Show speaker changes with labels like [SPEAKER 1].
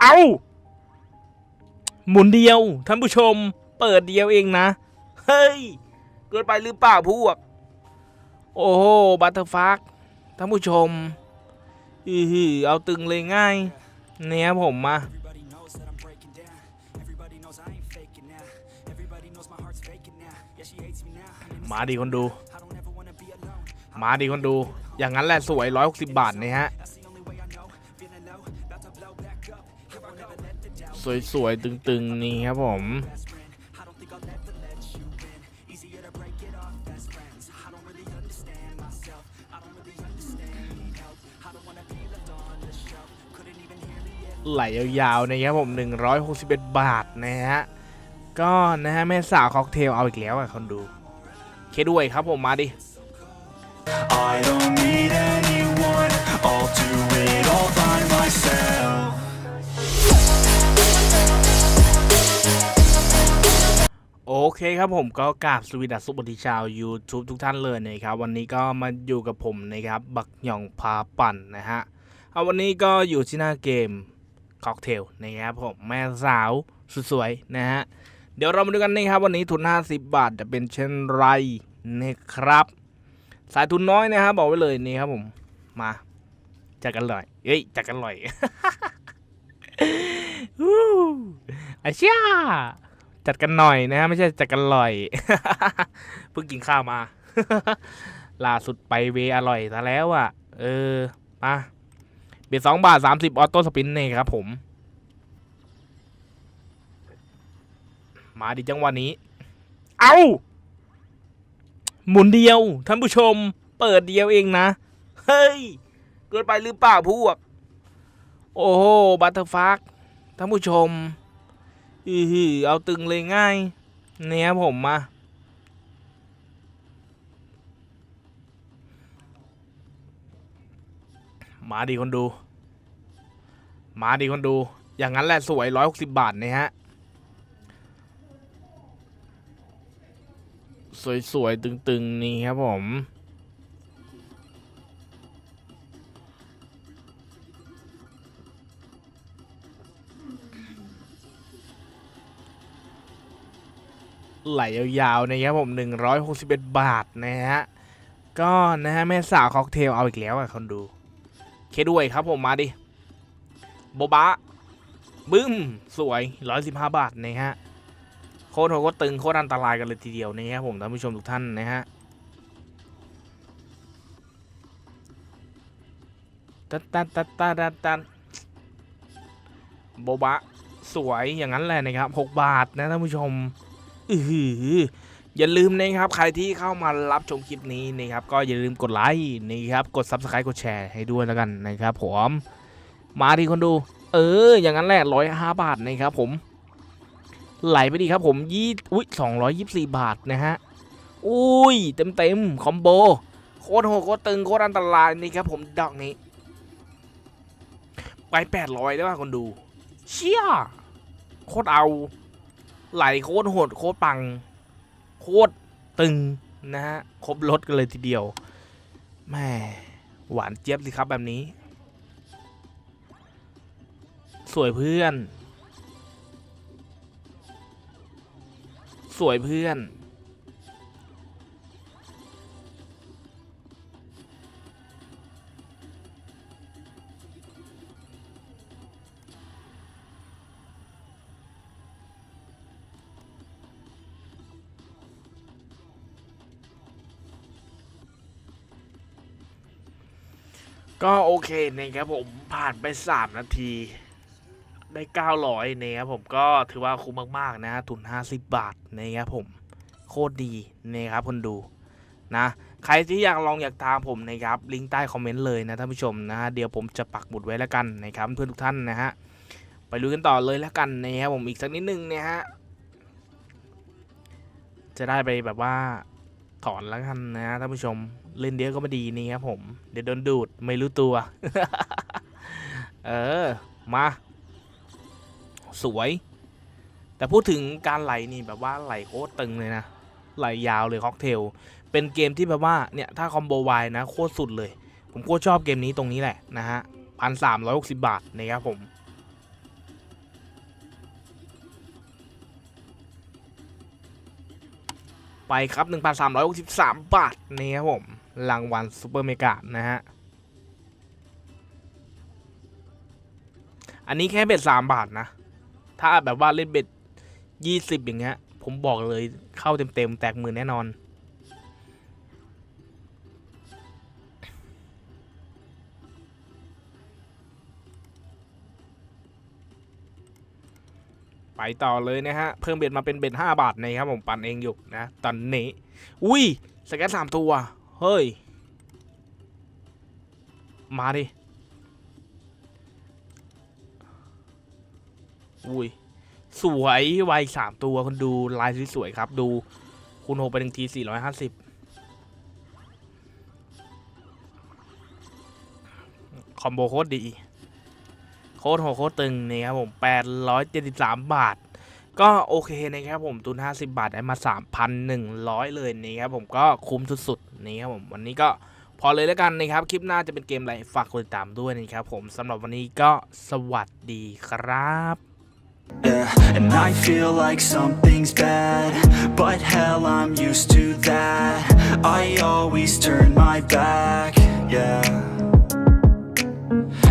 [SPEAKER 1] เอาหมุนเดียว ท่านผู้ชม เปิดเดียวเองนะ เฮ้ย เกินไปหรือเปล่าพวก โอ้โห บัตเตอร์ฟักท่านผู้ชม อือหือเอาตึงเลยง่าย เนี่ยผมมา มาดีคนดู มาดีคนดู อย่างนั้นแหละสวย 160 บาทนะฮะ สวยๆ ตึงๆ นี่ครับผม ไหลยาวๆ นะครับผม 161 บาทนะฮะ ก็นะฮะ แม่สาวค็อกเทลเอาอีกแล้วอะคนดู เคด้วยครับผมมาดิ
[SPEAKER 2] I don't need anyone I'll do it all by
[SPEAKER 1] เคครับผมก็กราบสวีดัสสุปฏิชาว YouTube ทุกท่านเลยนะครับ วันนี้ก็มาอยู่กับผมนะครับ บักหย่องพาปั่นนะฮะเอาวันนี้ก็อยู่ที่หน้าเกมค็อกเทลนะครับผมแม่สาวสุดสวยนะฮะเดี๋ยวเรามาดูกันนะครับ วันนี้ทุน 50 บาทจะเป็นเช่นไรนะครับ สายทุนน้อยนะครับบอกไว้เลยนี่ครับผมมาจัดกันเลยเอ้ยจัดกันเลยวู้อาเชีย จัดกันหน่อยนะฮะไม่ใช่จัดกันลอยเพิ่งกินข้าวมาล่าสุดไปเวอร่อยซะแล้วอะ เออมาเบียดสองบาทสามสิบออโต้สปินนี่ครับผม มาดิจังวะนี้ เอาหมุนเดียว ท่านผู้ชม เปิดเดียวเองนะ เฮ้ย เกินไปหรือเปล่าพวก โอ้โห บัตเตอร์ฟักท่านผู้ชม อือหือเอาตึงเลยง่าย เนี่ยผมมามาดีคนดู มาดีคนดู อย่างนั้นแหละสวย160บาทเนี่ยฮะ สวยๆ ตึงๆ นี่ครับผม ไหลยาวๆนะครับผม 161 บาทนะฮะ ก็นะฮะแม่สาวค็อกเทลเอาอีกแล้วอะคนดู เคด้วยครับผมมาดิโบบะบึ้ม สวย 115 บาทนะฮะ โคตรโหดโคตรตึงโคตรอันตรายกันเลยทีเดียวนะครับผมท่านผู้ชมทุกท่านนะฮะตัดตัดตัดตัดตัดตัดโบบะสวยอย่างนั้นแหละนะครับ 6 บาทนะท่านผู้ชม อืออย่าลืมนะครับใครที่เข้ามารับชมคลิปนี้นะครับก็อย่าลืมกดไลค์นะครับกด subscribe กดแชร์ให้ด้วยแล้วกันนะครับผมมาที่คนดู เออ อย่างนั้นแหละร้อยห้าบาทนะครับผม ไหลไปดีครับผมยี่อุ้ยสองร้อยยี่สี่บาทนะฮะอุ้ยเต็มเต็มคอมโบโคตรโหโคตรตึงโคตรอันตรายนี่ครับผมดอกนี้ ไปแปดร้อยได้ป่ะคนดู เชี่ยโคตรเอา ไหลโคตรโหดโคตรปัง โคตรตึงนะฮะครบรถกันเลยทีเดียวแม่หวานเจี๊ยบสิครับแบบนี้ สวยเพื่อน สวยเพื่อน ก็โอเคนะครับผมผ่านไป 3 นาที ได้ 900นะครับผมก็ถือว่าคุ้มมาก ๆ นะทุน 50 บาทนะครับผมโคตรดีนะครับคนดูนะใครที่อยากลองอยากตามผมนะครับลิงก์ใต้คอมเมนต์เลยนะท่านผู้ชมนะฮะเดี๋ยวผมจะปักหมุดไว้แล้วกันนะครับเพื่อนทุกท่านนะฮะไปดูกันต่อเลยแล้วกันนะครับผมอีกสักนิดนึงนะฮะจะได้ไปแบบว่า ถอนแล้วกันนะฮะท่านผู้ชมเล่นเดียวก็ไม่ดีนี่ครับผม เดี๋ยวโดนดูดไม่รู้ตัว เออ มา สวย แต่พูดถึงการไหลนี่แบบว่าไหลโคตรตึงเลยนะ ไหลยาวเลยค็อกเทล เป็นเกมที่แบบว่าเนี่ยถ้าคอมโบไวนะโคตรสุดเลย ผมโคตรชอบเกมนี้ตรงนี้แหละนะฮะพันสามร้อยหกสิบบาทนะครับผม ไปครับ 1,363 บาทนี่ครับผมรางวัลซูเปอร์เมกานะฮะ อันนี้แค่เบ็ด3บาทนะ ถ้าแบบว่าเล่นเบ็ด 20 อย่างเงี้ย ผมบอกเลยเข้าเต็มๆ แตกหมื่นแน่นอน ไปต่อเลยนะฮะ เพิ่มเบ็ดมาเป็นเบ็ด5บาทนะครับผมปั่นเองอยู่นะ ตอนนี้ อุ้ยสแกนสามตัว เฮ้ย มาดิ อุ้ย สวยไวสามตัวคนดูลายสวยๆครับ ดูคูณหกไปหนึ่งทีสี่ร้อยห้าสิบคอมโบโคตรดี คตรโหดโคตรตึงนี่ครับผมแปดร้อยเจ็ดสิบาท ก็โอเคนะครับผมทุนห้าสิบาทได้มาสามพันหนึ่งร้อยเลยนี่ครับผมก็คุ้มสุดๆนี่ครับผมวันนี้ก็พอเลยแล้วกันนะครับ คลิปหน้าจะเป็นเกมอะไรฝากกดติดตามด้วยนะครับผมสำหรับวันนี้ก็สวัสดีครับ
[SPEAKER 2] Yeah, and I feel like something's bad But hell, I'm used to that I always turn my back yeah